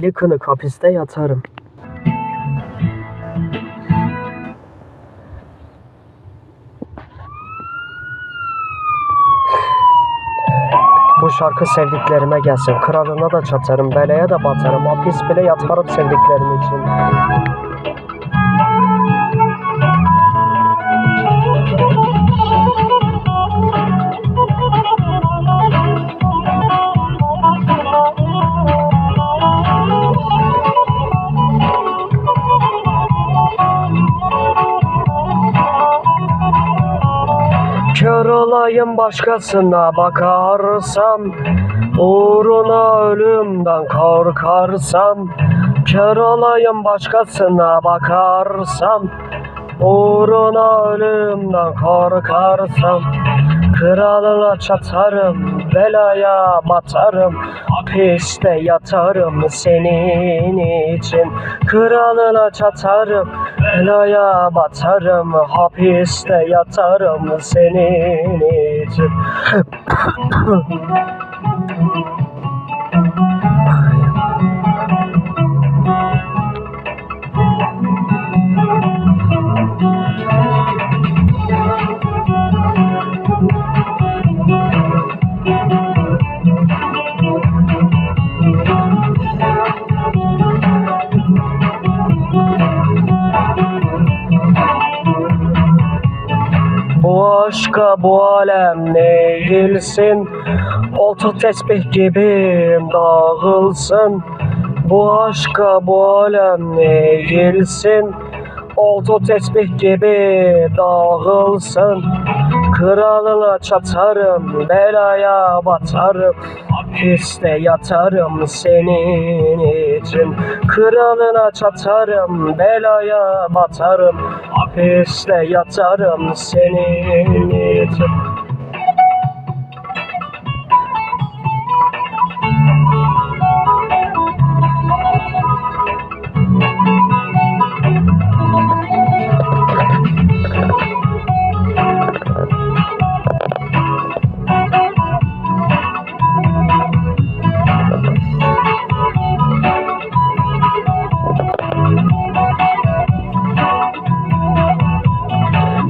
Lincoln'ı hapiste yatarım. Bu şarkı sevdiklerime gelsin. Kralına da çatarım, belaya da batarım. Hapis bile yatarım sevdiklerim için. Olayım başkasına bakarsam Uğruna ölümden korkarsam Kör olayım başkasına bakarsam Uğruna ölümden korkarsam Kralına çatarım, belaya batarım Hapiste yatarım senin için. Kralına çatarım, belaya batarım Hapiste yatarım senin için Bu aşka bu alem eğilsin Olta tesbih gibi dağılsın. Bu aşka bu alem eğilsin Olta tesbih gibi dağılsın. Kralına çatarım, belaya batarım. Hapiste yatarım senin için. Kralına çatarım, belaya batarım. Hapiste yatarım senin için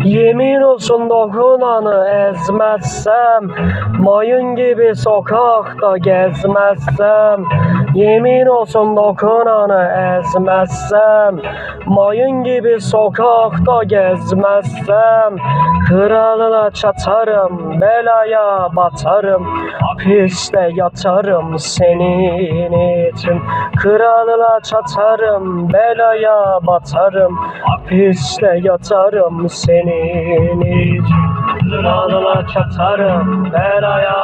Yemin olsun dokunanı ezmezsem Mayın gibi sokakta gezmezsem Yemin olsun dokunanı ezmezsem Mayın gibi sokakta gezmezsem Kralına çatarım, belaya batarım Hapiste yatarım senin için. Kralına çatarım, belaya batarım Hapiste yatarım senin için. Kralına çatarım, belaya